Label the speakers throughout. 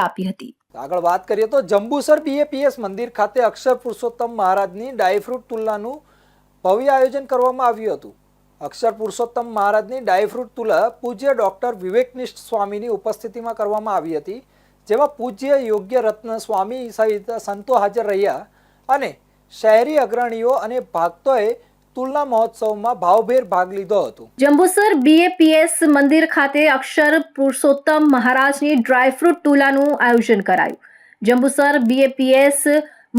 Speaker 1: આપી હતી.
Speaker 2: આગળ વાત કરીએ તો જંબુસર બીએપીએસ મંદિર ખાતે અક્ષર પુરુષોત્તમ મહારાજની ડાયફ્રૂટ તુલનાનું ભવ્ય આયોજન કરવામાં આવ્યું હતું. અક્ષર પુરુષોત્તમ મહારાજની ડાયફ્રૂટ તુલા પૂજ્ય ડૉક્ટર વિવેકનિષ્ઠ સ્વામીની ઉપસ્થિતિમાં કરવામાં આવી હતી, જેમાં પૂજ્ય યોગ્ય રત્ન સ્વામી સહિત સંતો હાજર રહ્યા અને શહેરી અગ્રણીઓ અને ભક્તોએ તુલના મહોત્સવમાં ભાવભેર ભાગ લીધો હતો.
Speaker 1: જંબુસર બીએપીએસ મંદિર ખાતે અક્ષર પુરુષોત્તમ મહારાજની ડ્રાયફ્રૂટ તુલાનું આયોજન કરાયું. જંબુસર બીએપીએસ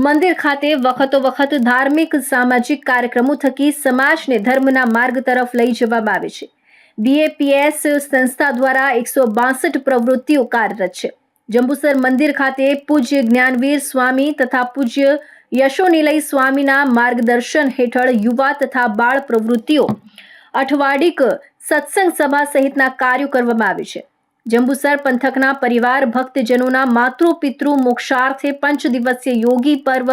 Speaker 1: મંદિર ખાતે વખતો વખત ધાર્મિક સામાજિક કાર્યક્રમો થકી સમાજને ધર્મના માર્ગ તરફ લઈ જવામાં આવે છે. બીએપીએસ સંસ્થા દ્વારા એકસો બાસઠ પ્રવૃત્તિઓ કાર્યરત છે. જંબુસર મંદિર ખાતે પૂજ્ય જ્ઞાનવીર સ્વામી તથા પૂજ્ય યશોનિલય સ્વામીના માર્ગદર્શન હેઠળ યુવા તથા બાળ પ્રવૃત્તિઓ અઠવાડિક સત્સંગ સભા સહિતના કાર્યો કરવામાં આવે છે. જંબુસર પંથકના પરિવાર ભક્તજનોના માતૃ પિતૃ મોક્ષાર્થે પંચ દિવસીય યોગી પર્વ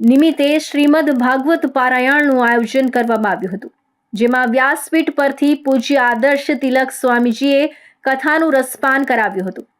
Speaker 1: નિમિત્તે શ્રીમદ ભાગવત પારાયણનું આયોજન કરવામાં આવ્યું હતું. જેમાં વ્યાસપીઠ પરથી પૂજ્ય આદર્શ તિલક સ્વામીજીએ કથાનું રસપાન કરાવ્યું હતું.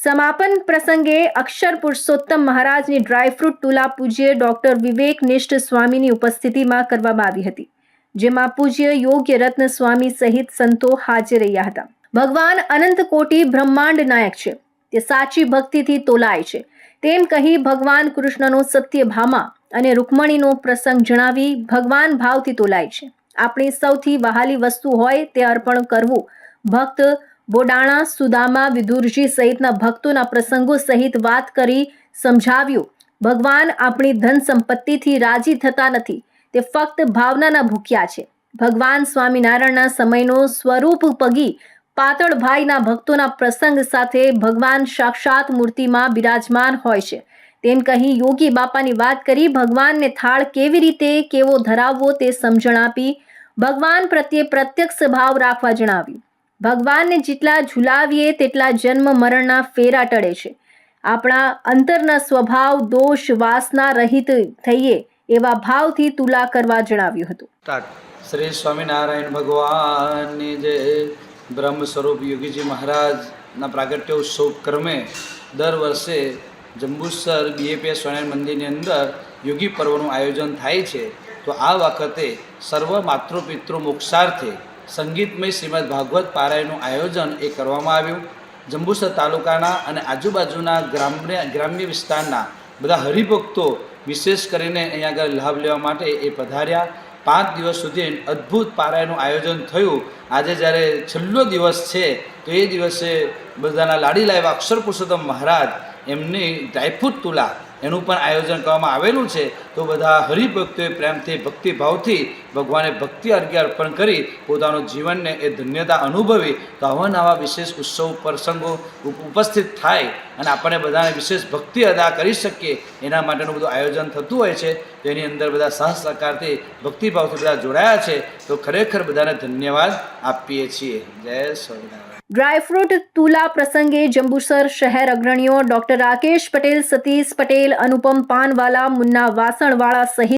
Speaker 1: સમાપન પ્રસંગે અક્ષર પુરુષોત્તમ મહારાજની ડ્રાયફ્રૂટ તુલા પૂજ્ય ડોક્ટર વિવેક નિષ્ઠ સ્વામીની ઉપસ્થિતિમાં કરવામાં આવી હતી, જેમાં પૂજ્ય યોગ્ય રત્ન સ્વામી સહિત સંતો હાજર રહ્યા હતા. ભગવાન અનંત કોટી બ્રહ્માંડ નાયક છે, તે સાચી ભક્તિથી તોલાય છે. તેમ કહી ભગવાન કૃષ્ણનો સત્યભામા અને રૂકમણીનો પ્રસંગ જણાવી ભગવાન ભાવથી તોલાય છે. આપણી સૌથી વહાલી વસ્તુ હોય તે અર્પણ કરવું, ભક્ત બોડાણા સુદામા વિદુરજી સહિતના ભક્તોના પ્રસંગો સહિત વાત કરી સમજાવ્યું. ભગવાન આપણી ધન સંપત્તિથી રાજી થતા નથી. તે ફક્ત ભાવનાના ભૂખ્યા છે. ભગવાન સ્વામિનારાયણના સમયનો સ્વરૂપ પગી પાતળભાઈના ભક્તોના પ્રસંગ સાથે ભગવાન સાક્ષાત મૂર્તિમાં બિરાજમાન હોય છે. તેમ કહી યોગી બાપાની વાત કરી ભગવાનને થાળ કેવી રીતે કેવો ધરાવવો તે સમજણ આપી ભગવાન પ્રત્યે પ્રત્યક્ષ ભાવ રાખવા જણાવ્યું. ભગવાનને જેટલા ઝુલાવીએ તેટલા જન્મ મરણના ફેરા ટળે છે. આપણા અંતરના સ્વભાવ, દોષ, વાસના રહિત થઈએ એવા ભાવથી તુલા કરવા જણાવ્યું હતું.
Speaker 3: શ્રી સ્વામિનારાયણ ભગવાનની જે બ્રહ્મ સ્વરૂપ યોગીજી મહારાજના પ્રાગટ્ય ઉત્સવ ક્રમે દર વર્ષે જંબુસર બીએપીએસ સ્વામિનારાયણ મંદિરની અંદર યોગી પર્વનું આયોજન થાય છે, તો આ વખતે સર્વ માતૃપિતૃ મોક્ષાર્થે સંગીતમય શ્રીમદ ભાગવત પારાયણનું આયોજન એ કરવામાં આવ્યું. જંબુસર તાલુકાના અને આજુબાજુના ગ્રામ્ય ગ્રામ્ય વિસ્તારના બધા હરિભક્તો વિશેષ કરીને અહીંયા આગળ લાભ લેવા માટે એ પધાર્યા. પાંચ દિવસ સુધી અદ્ભુત પારાયણનું આયોજન થયું. આજે જ્યારે છેલ્લો દિવસ છે, તો એ દિવસે બધાના લાડી લાવ્યા અક્ષર પુરુષોત્તમ મહારાજ એમની ડ્રાયફ્રૂટ તુલા એનું પણ આયોજન કરવામાં આવેલું છે. તો બધા હરિભક્તોએ પ્રેમથી, ભક્તિભાવથી ભગવાને ભક્તિ અર્ઘ્ય અર્પણ કરી પોતાનું જીવનને એ ધન્યતા અનુભવી. તો આવા વિશેષ ઉત્સવ, પ્રસંગો ઉપ- ઉપસ્થિત થાય અને આપણે બધાને વિશેષ ભક્તિ અદા કરી શકીએ. એના માટેનું બધું આયોજન થતું હોય છે. તો એની અંદર બધા સહ સહકારથી ભક્તિભાવથી બધા જોડાયા છે. તો ખરેખર બધાને ધન્યવાદ આપીએ છીએ. જય સ્વામિનારાયણ.
Speaker 1: ડ્રાયફ્રૂટ તુલા પ્રસંગે જંબુસર શહેર અગ્રણીઓ ડોક્ટર રાકેશ પટેલ, સતીશ પટેલ, અનુપમ પાનવાલા, મુન્ના વાસણવાળા સહિત